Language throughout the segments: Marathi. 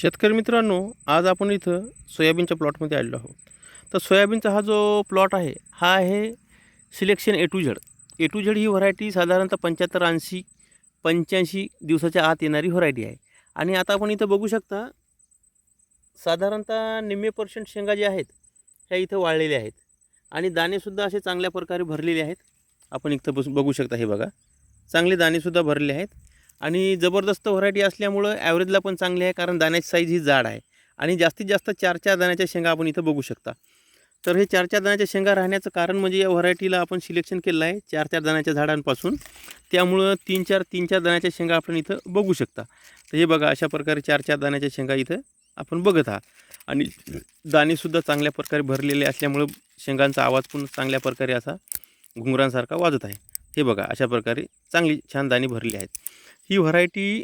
शेतकरी मित्रांनो आज आपण इथं सोयाबीनच्या प्लॉटमध्ये आलेलो आहोत. तर सोयाबीनचा हा जो प्लॉट आहे हा आहे selection A to Z. A to Z he variety साधारणतः पंच्याहत्तर ऐंशी पंच्याऐंशी दिवसाच्या आत येणारी व्हरायटी आहे. आणि आता आपण इथं बघू शकता साधारणतः निम्मे पर्सेंट शेंगा ज्या आहेत ह्या इथं वाळलेल्या आहेत. आणि दाणेसुद्धा असे चांगल्या प्रकारे भरलेले आहेत. आपण इथं बस बघू शकता हे बघा. चांगले दाणेसुद्धा भरलेले आहेत. आणि जबरदस्त व्हरायटी असल्यामुळं ॲव्हरेजला पण चांगली आहे कारण दाण्याची साईज ही जाड आहे. आणि जास्तीत जास्त चार चार दाण्याच्या शेंगा आपण इथं बघू शकता. तर हे चार चार दाण्याच्या शेंगा राहण्याचं कारण म्हणजे या व्हरायटीला आपण सिलेक्शन केलं आहे चार चार दाण्याच्या झाडांपासून. त्यामुळं तीन चार तीन चार दाण्याच्या शेंगा आपण इथं बघू शकता. तर हे बघा अशा प्रकारे चार चार दाण्याच्या शेंगा इथं आपण बघत आहात. आणि दाणेसुद्धा चांगल्या प्रकारे भरलेले असल्यामुळं शेंगांचा आवाज पण चांगल्या प्रकारे असा घुंगरांसारखा वाजत आहे. हे बघा अशा प्रकारे चांगली छान दाणे भरली आहेत. ही व्हरायटी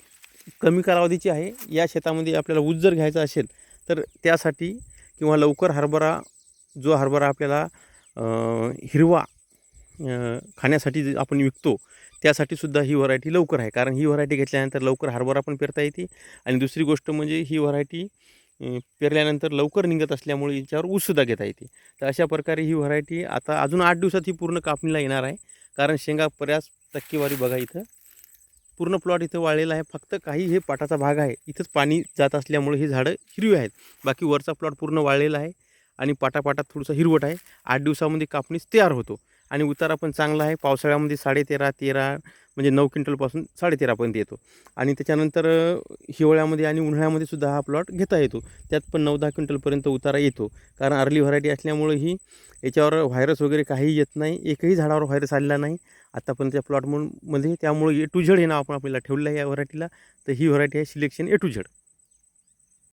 कमी कालावधीची आहे. या शेतामध्ये आपल्याला ऊस जर घ्यायचा असेल तर त्यासाठी किंवा लवकर हरभरा जो हरभरा आपल्याला हिरवा खाण्यासाठी जे आपण विकतो त्यासाठी सुद्धा ही व्हरायटी लवकर आहे. कारण ही व्हरायटी घेतल्यानंतर लवकर हरभरा पण पेरता येते. आणि दुसरी गोष्ट म्हणजे ही व्हरायटी पेरल्यानंतर लवकर निघत असल्यामुळे याच्यावर ऊससुद्धा घेता येते. तर अशा प्रकारे ही व्हरायटी आता अजून आठ दिवसात ही पूर्ण कापणीला येणार आहे. कारण शेंगा बऱ्याच टक्केवारी बघा इथं पूर्ण प्लॉट इथं वाळलेला आहे. फक्त काही हे पाटाचा भाग आहे. इथंच पाणी जात असल्यामुळे ही झाडं हिरवी आहेत. बाकी वरचा प्लॉट पूर्ण वाळलेला आहे आणि पाटापाटात थोडंसं हिरवट आहे. आठ दिवसामध्ये कापणीस तयार होतो. आणि उतारा पण चांगला आहे. पावसाळ्यामध्ये साडेतेरा तेरा म्हणजे नऊ क्विंटलपासून साडेतेरापर्यंत येतो. आणि त्याच्यानंतर हिवाळ्यामध्ये आणि उन्हाळ्यामध्ये सुद्धा हा प्लॉट घेता येतो. त्यात पण नऊ दहा क्विंटलपर्यंत उतारा येतो. कारण अर्ली व्हरायटी असल्यामुळे ही याच्यावर व्हायरस वगैरे काहीही येत नाही. एकही झाडावर व्हायरस आलेला नाही. आतापर्यंत त्या प्लॉटमध्ये त्यामुळे ए टू झेड हे नाव आपण आपल्याला ठेवलं आहे या व्हरायटीला. तर ही व्हरायटी आहे सिलेक्शन ए टू झेड